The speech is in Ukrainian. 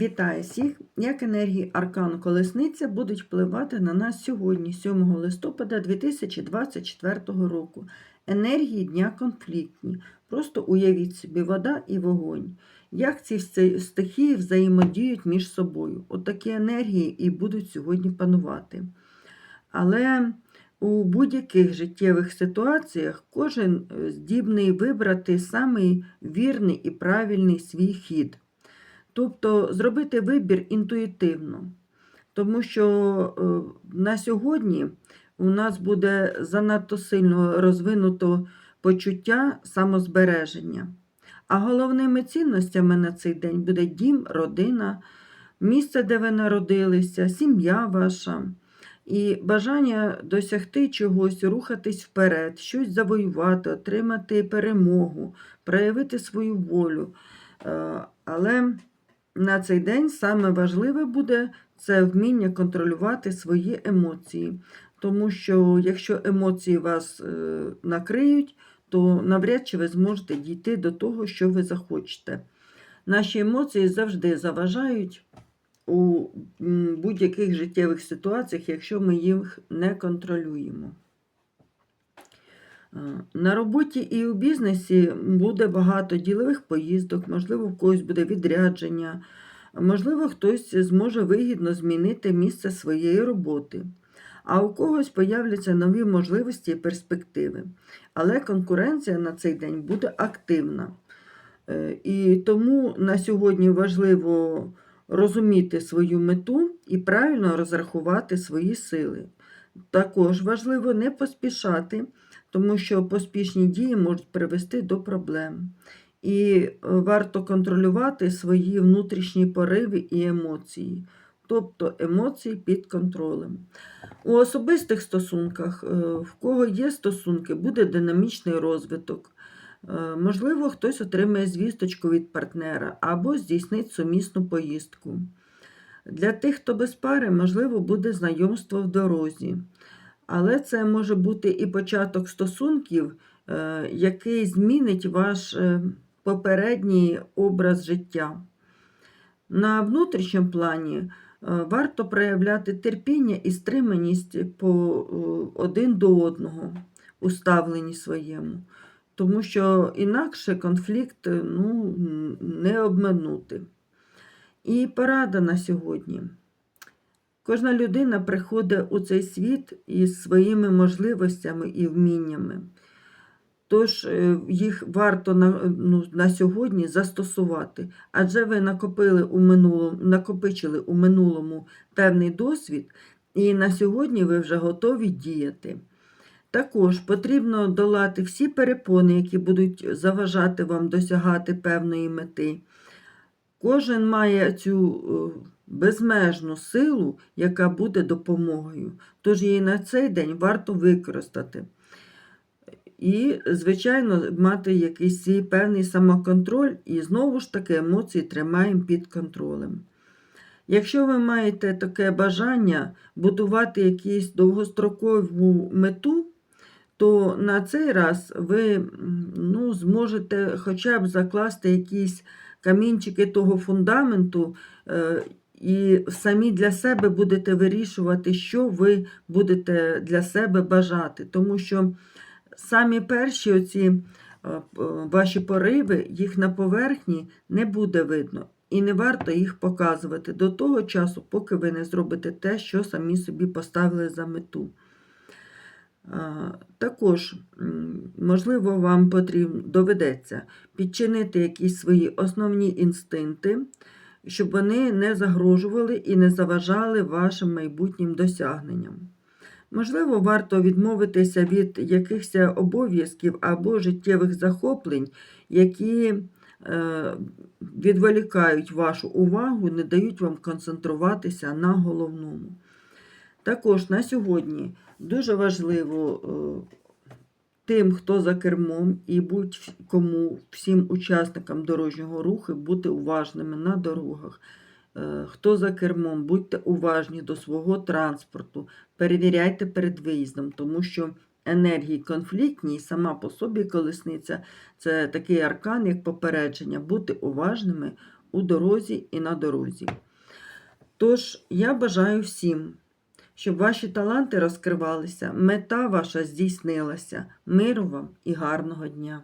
Вітаю всіх! Як енергії аркану Колесниця будуть впливати на нас сьогодні, 7 листопада 2024 року. Енергії дня конфліктні. Просто уявіть собі вода і вогонь. Як ці стихії взаємодіють між собою? От такі енергії і будуть сьогодні панувати. Але у будь-яких життєвих ситуаціях кожен е, здібний вибрати самий вірний і правильний свій хід. Тобто зробити вибір інтуїтивно. Тому що е, на сьогодні у нас буде занадто сильно розвинуто почуття самозбереження. А головними цінностями на цей день буде дім, родина, місце, де ви народилися, сім'я ваша. І бажання досягти чогось, рухатись вперед, щось завоювати, отримати перемогу, проявити свою волю. Е, Але на цей день саме важливе буде це вміння контролювати свої емоції. Тому що якщо емоції вас е, накриють, то навряд чи ви зможете дійти до того, що ви захочете. Наші емоції завжди заважають у будь-яких життєвих ситуаціях, якщо ми їх не контролюємо. Е, На роботі і у бізнесі буде багато ділових поїздок, можливо, в когось буде відрядження, можливо, хтось зможе вигідно змінити місце своєї роботи, а у когось появляться нові можливості і перспективи. Але конкуренція на цей день буде активна. Е, І тому на сьогодні важливо розуміти свою мету і правильно розрахувати свої сили. Також важливо не поспішати тому що поспішні дії можуть привести до проблем. І е, варто контролювати свої внутрішні пориви і емоції, тобто емоції під контролем. У особистих стосунках, е, в кого є стосунки, буде динамічний розвиток. Е, Можливо, хтось отримає звісточку від партнера або здійснить сумісну поїздку. Для тих, хто без пари, можливо, буде знайомство в дорозі. Але це може бути і початок стосунків, е, який змінить ваш е, попередній образ життя. На внутрішньому плані е, варто проявляти терпіння і стриманість по один до одного у ставленні своєму, тому що інакше конфлікт ну, не обминути. І порада на сьогодні. Кожна людина приходить у цей світ із своїми можливостями і вміннями. Тож е, їх варто на ну, на сьогодні застосувати, адже ви накопили у минулому, накопичили у минулому певний досвід, і на сьогодні ви вже готові діяти. Також потрібно долати всі перепони, які будуть заважати вам досягати певної мети. Кожен має цю е, безмежну силу, яка буде допомогою. Тож її на цей день варто використати. І, звичайно, мати якийсь певний самоконтроль, і знову ж таки емоції тримаємо під контролем. Якщо ви маєте таке бажання будувати якусь довгострокову мету, то на цей раз ви ну, зможете хоча б закласти якісь камінчики того фундаменту, е, і самі для себе будете вирішувати, що ви будете для себе бажати. Тому що самі перші оці е, ваші пориви, їх на поверхні не буде видно. І не варто їх показувати до того часу, поки ви не зробите те, що самі собі поставили за мету. Також, можливо, вам потрібно доведеться підчинити якісь свої основні інстинкти, щоб вони не загрожували і не заважали вашим майбутнім досягненням. Можливо, варто відмовитися від якихось обов'язків або життєвих захоплень, які е, відволікають вашу увагу, не дають вам концентруватися на головному. Також на сьогодні дуже важливо е, тим, хто за кермом, і будь-кому, всім учасникам дорожнього руху бути уважними на дорогах. Е, Хто за кермом, будьте уважні до свого транспорту, перевіряйте перед виїздом, тому що енергії конфліктні сама по собі колесниця це такий аркан, як попередження, бути уважними у дорозі і на дорозі. Тож, я бажаю всім, щоб ваші таланти розкривалися, мета ваша здійснилася. Миру вам і гарного дня!